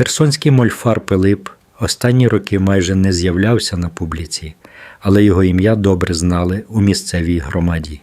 Херсонський мольфар Пилип останні роки майже не з'являвся на публіці, але його ім'я добре знали у місцевій громаді.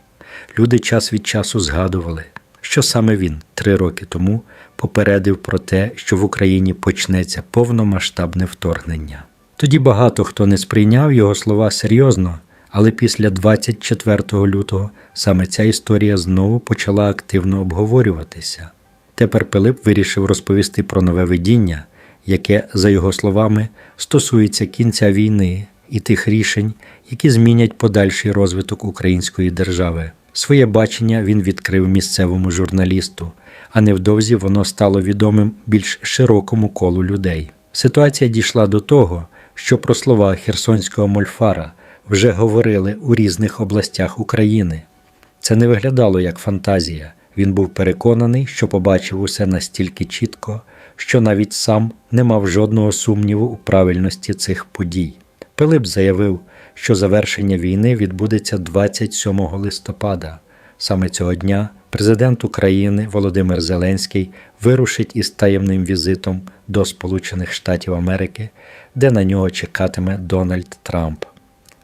Люди час від часу згадували, що саме він три роки тому попередив про те, що в Україні почнеться повномасштабне вторгнення. Тоді багато хто не сприйняв його слова серйозно, але після 24 лютого саме ця історія знову почала активно обговорюватися. Тепер Пилип вирішив розповісти про нове видіння, яке, за його словами, стосується кінця війни і тих рішень, які змінять подальший розвиток української держави. Своє бачення він відкрив місцевому журналісту, а невдовзі воно стало відомим більш широкому колу людей. Ситуація дійшла до того, що про слова херсонського мольфара вже говорили у різних областях України. Це не виглядало як фантазія. Він був переконаний, що побачив усе настільки чітко, що навіть сам не мав жодного сумніву у правильності цих подій. Пилип заявив, що завершення війни відбудеться 27 листопада. Саме цього дня президент України Володимир Зеленський вирушить із таємним візитом до Сполучених Штатів Америки, де на нього чекатиме Дональд Трамп.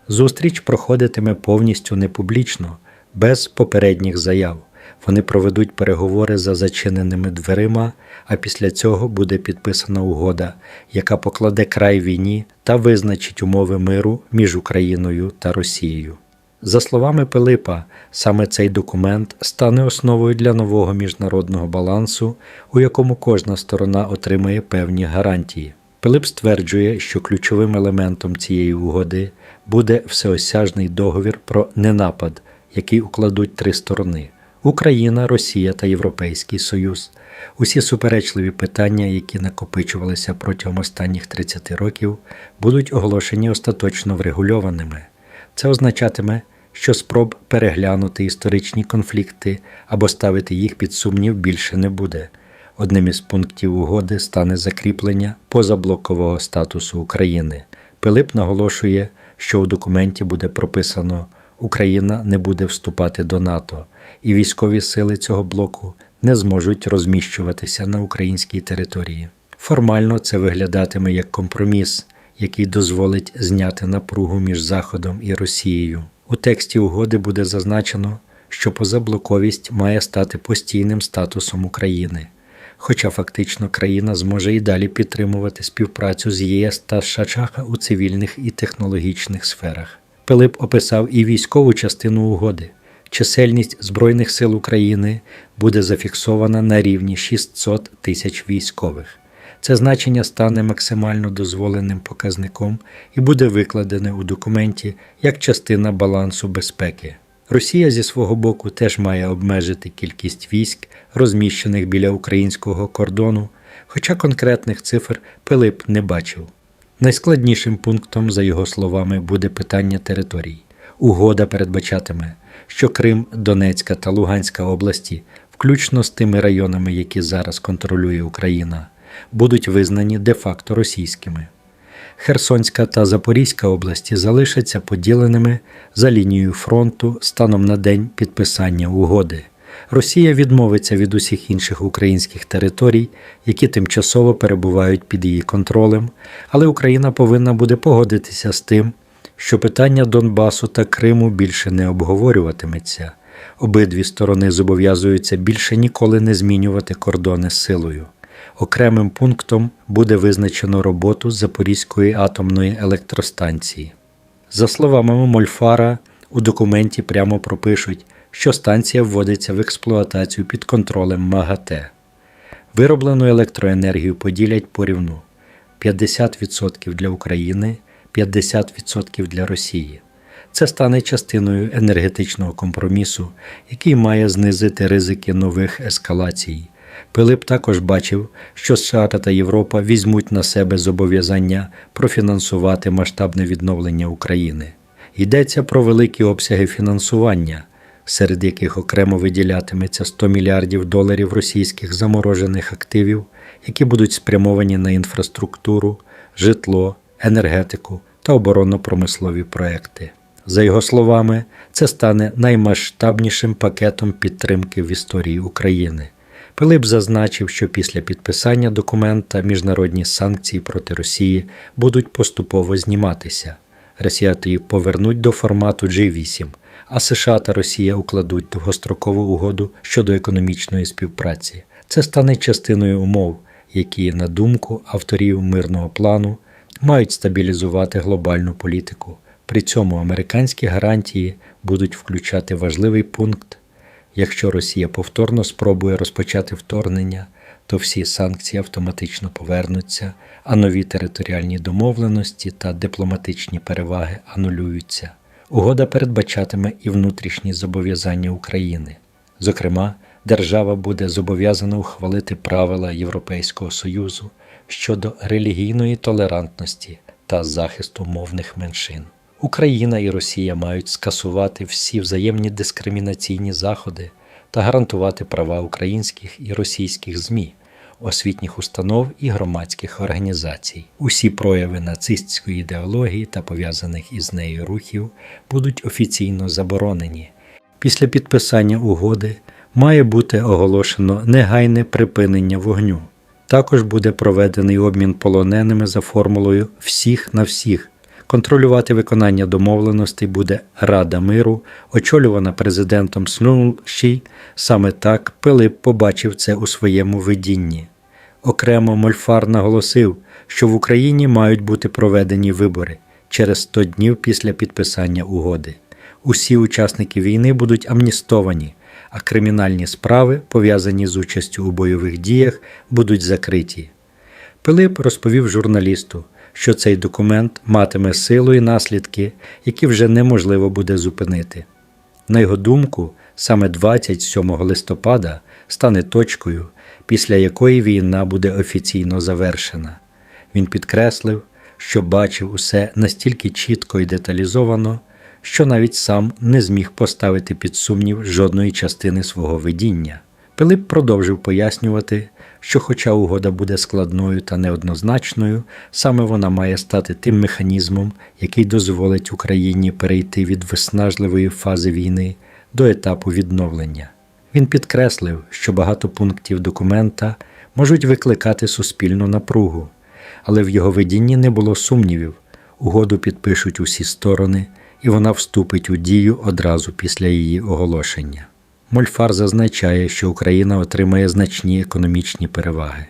Зустріч проходитиме повністю непублічно, без попередніх заяв. Вони проведуть переговори за зачиненими дверима, а після цього буде підписана угода, яка покладе край війні та визначить умови миру між Україною та Росією. За словами Пилипа, саме цей документ стане основою для нового міжнародного балансу, у якому кожна сторона отримає певні гарантії. Пилип стверджує, що ключовим елементом цієї угоди буде всеосяжний договір про ненапад, який укладуть три сторони. Україна, Росія та Європейський Союз. Усі суперечливі питання, які накопичувалися протягом останніх 30 років, будуть оголошені остаточно врегульованими. Це означатиме, що спроб переглянути історичні конфлікти або ставити їх під сумнів більше не буде. Одним із пунктів угоди стане закріплення позаблокового статусу України. Пилип наголошує, що у документі буде прописано Україна не буде вступати до НАТО, і військові сили цього блоку не зможуть розміщуватися на українській території. Формально це виглядатиме як компроміс, який дозволить зняти напругу між Заходом і Росією. У тексті угоди буде зазначено, що позаблоковість має стати постійним статусом України, хоча фактично країна зможе і далі підтримувати співпрацю з ЄС та США у цивільних і технологічних сферах. Пилип описав і військову частину угоди. Чисельність Збройних сил України буде зафіксована на рівні 600 тисяч військових. Це значення стане максимально дозволеним показником і буде викладене у документі як частина балансу безпеки. Росія зі свого боку теж має обмежити кількість військ, розміщених біля українського кордону, хоча конкретних цифр Пилип не бачив. Найскладнішим пунктом, за його словами, буде питання територій. Угода передбачатиме, що Крим, Донецька та Луганська області, включно з тими районами, які зараз контролює Україна, будуть визнані де-факто російськими. Херсонська та Запорізька області залишаться поділеними за лінією фронту станом на день підписання угоди. Росія відмовиться від усіх інших українських територій, які тимчасово перебувають під її контролем, але Україна повинна буде погодитися з тим, що питання Донбасу та Криму більше не обговорюватиметься. Обидві сторони зобов'язуються більше ніколи не змінювати кордони силою. Окремим пунктом буде визначено роботу Запорізької атомної електростанції. За словами Мольфара, у документі прямо пропишуть, що станція вводиться в експлуатацію під контролем МАГАТЕ. Вироблену електроенергію поділять порівну 50% для України, 50% для Росії. Це стане частиною енергетичного компромісу, який має знизити ризики нових ескалацій. Пилип також бачив, що США та Європа візьмуть на себе зобов'язання профінансувати масштабне відновлення України. Йдеться про великі обсяги фінансування, серед яких окремо виділятиметься 100 мільярдів доларів російських заморожених активів, які будуть спрямовані на інфраструктуру, житло, енергетику та оборонно-промислові проекти. За його словами, це стане наймасштабнішим пакетом підтримки в історії України. Пилип зазначив, що після підписання документа міжнародні санкції проти Росії будуть поступово зніматися. Росія тоді повернуть до формату G8, а США та Росія укладуть довгострокову угоду щодо економічної співпраці. Це стане частиною умов, які, на думку авторів мирного плану, мають стабілізувати глобальну політику. При цьому американські гарантії будуть включати важливий пункт. Якщо Росія повторно спробує розпочати вторгнення, то всі санкції автоматично повернуться, а нові територіальні домовленості та дипломатичні переваги анулюються. Угода передбачатиме і внутрішні зобов'язання України. Зокрема, держава буде зобов'язана ухвалити правила Європейського Союзу щодо релігійної толерантності та захисту мовних меншин. Україна і Росія мають скасувати всі взаємні дискримінаційні заходи та гарантувати права українських і російських ЗМІ, освітніх установ і громадських організацій. Усі прояви нацистської ідеології та пов'язаних із нею рухів будуть офіційно заборонені. Після підписання угоди має бути оголошено негайне припинення вогню. Також буде проведений обмін полоненими за формулою всіх на всіх. Контролювати виконання домовленостей буде Рада миру, очолювана президентом Снулші. Саме так Пилип побачив це у своєму видінні. Окремо Мольфар наголосив, що в Україні мають бути проведені вибори через 100 днів після підписання угоди. Усі учасники війни будуть амністовані, а кримінальні справи, пов'язані з участю у бойових діях, будуть закриті. Пилип розповів журналісту, що цей документ матиме силу і наслідки, які вже неможливо буде зупинити. На його думку, саме 27 листопада стане точкою, після якої війна буде офіційно завершена. Він підкреслив, що бачив усе настільки чітко і деталізовано, що навіть сам не зміг поставити під сумнів жодної частини свого видіння. Пилип продовжив пояснювати, що, хоча угода буде складною та неоднозначною, саме вона має стати тим механізмом, який дозволить Україні перейти від виснажливої фази війни до етапу відновлення. Він підкреслив, що багато пунктів документа можуть викликати суспільну напругу, але в його видінні не було сумнівів, угоду підпишуть усі сторони, і вона вступить у дію одразу після її оголошення. Мольфар зазначає, що Україна отримає значні економічні переваги.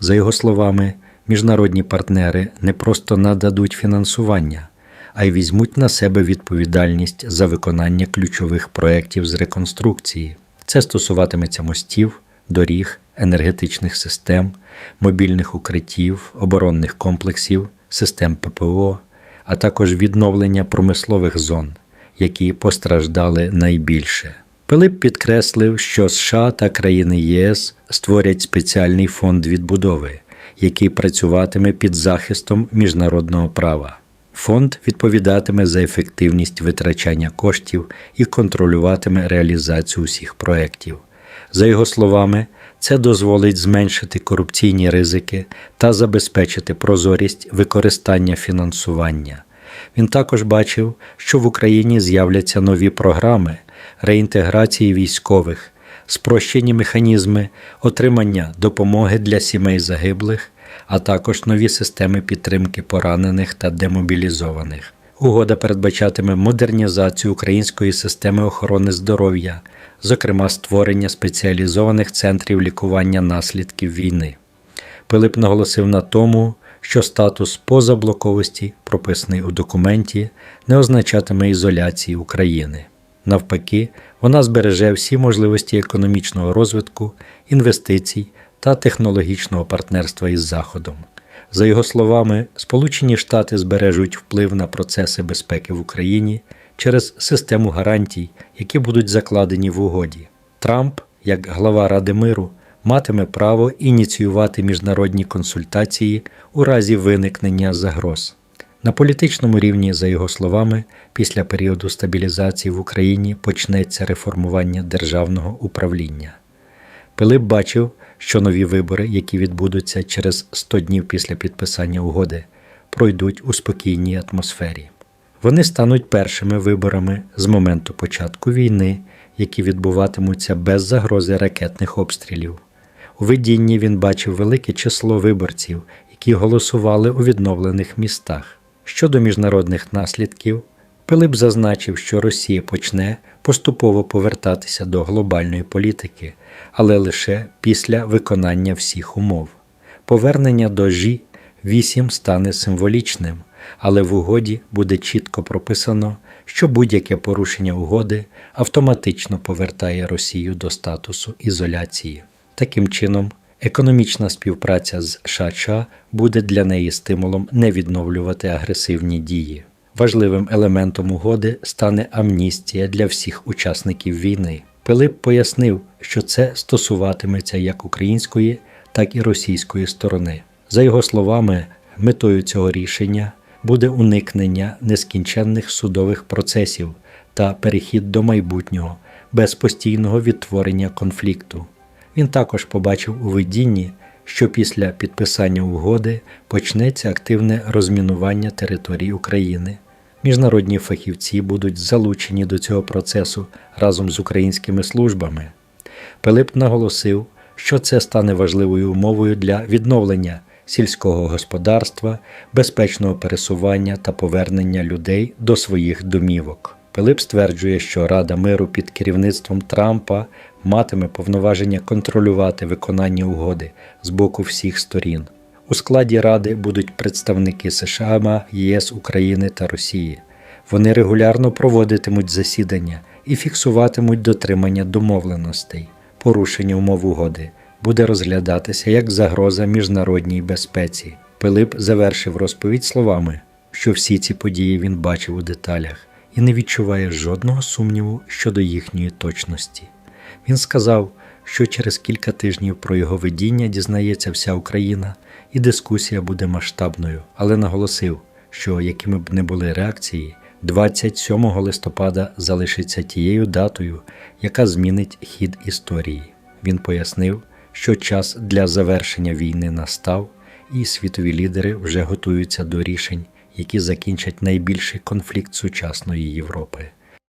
За його словами, міжнародні партнери не просто нададуть фінансування, а й візьмуть на себе відповідальність за виконання ключових проєктів з реконструкції. Це стосуватиметься мостів, доріг, енергетичних систем, мобільних укриттів, оборонних комплексів, систем ППО, а також відновлення промислових зон, які постраждали найбільше. Пилип підкреслив, що США та країни ЄС створять спеціальний фонд відбудови, який працюватиме під захистом міжнародного права. Фонд відповідатиме за ефективність витрачання коштів і контролюватиме реалізацію усіх проєктів. За його словами, це дозволить зменшити корупційні ризики та забезпечити прозорість використання фінансування. Він також бачив, що в Україні з'являться нові програми реінтеграції військових, спрощені механізми отримання допомоги для сімей загиблих, а також нові системи підтримки поранених та демобілізованих. Угода передбачатиме модернізацію української системи охорони здоров'я, зокрема створення спеціалізованих центрів лікування наслідків війни. Пилип наголосив на тому, що статус позаблоковості, прописаний у документі, не означатиме ізоляції України. Навпаки, вона збереже всі можливості економічного розвитку, інвестицій та технологічного партнерства із Заходом. За його словами, Сполучені Штати збережуть вплив на процеси безпеки в Україні через систему гарантій, які будуть закладені в угоді. Трамп, як глава Ради миру, матиме право ініціювати міжнародні консультації у разі виникнення загроз. На політичному рівні, за його словами, після періоду стабілізації в Україні почнеться реформування державного управління. Пилип бачив, що нові вибори, які відбудуться через 100 днів після підписання угоди, пройдуть у спокійній атмосфері. Вони стануть першими виборами з моменту початку війни, які відбуватимуться без загрози ракетних обстрілів. У видінні він бачив велике число виборців, які голосували у відновлених містах. Щодо міжнародних наслідків, Пилип зазначив, що Росія почне поступово повертатися до глобальної політики, але лише після виконання всіх умов. Повернення до Жі 8 стане символічним, але в угоді буде чітко прописано, що будь-яке порушення угоди автоматично повертає Росію до статусу ізоляції. Таким чином, економічна співпраця з США буде для неї стимулом не відновлювати агресивні дії. Важливим елементом угоди стане амністія для всіх учасників війни. Пилип пояснив, що це стосуватиметься як української, так і російської сторони. За його словами, метою цього рішення буде уникнення нескінченних судових процесів та перехід до майбутнього без постійного відтворення конфлікту. Він також побачив у видінні, що після підписання угоди почнеться активне розмінування територій України. Міжнародні фахівці будуть залучені до цього процесу разом з українськими службами. Пилип наголосив, що це стане важливою умовою для відновлення сільського господарства, безпечного пересування та повернення людей до своїх домівок. Пилип стверджує, що Рада миру під керівництвом Трампа матиме повноваження контролювати виконання угоди з боку всіх сторін. У складі Ради будуть представники США, ЄС, України та Росії. Вони регулярно проводитимуть засідання і фіксуватимуть дотримання домовленостей. Порушення умов угоди буде розглядатися як загроза міжнародній безпеці. Пилип завершив розповідь словами, що всі ці події він бачив у деталях і не відчуває жодного сумніву щодо їхньої точності. Він сказав, що через кілька тижнів про його видіння дізнається вся Україна, і дискусія буде масштабною, але наголосив, що якими б не були реакції, 27 листопада залишиться тією датою, яка змінить хід історії. Він пояснив, що час для завершення війни настав, і світові лідери вже готуються до рішень, які закінчать найбільший конфлікт сучасної Європи.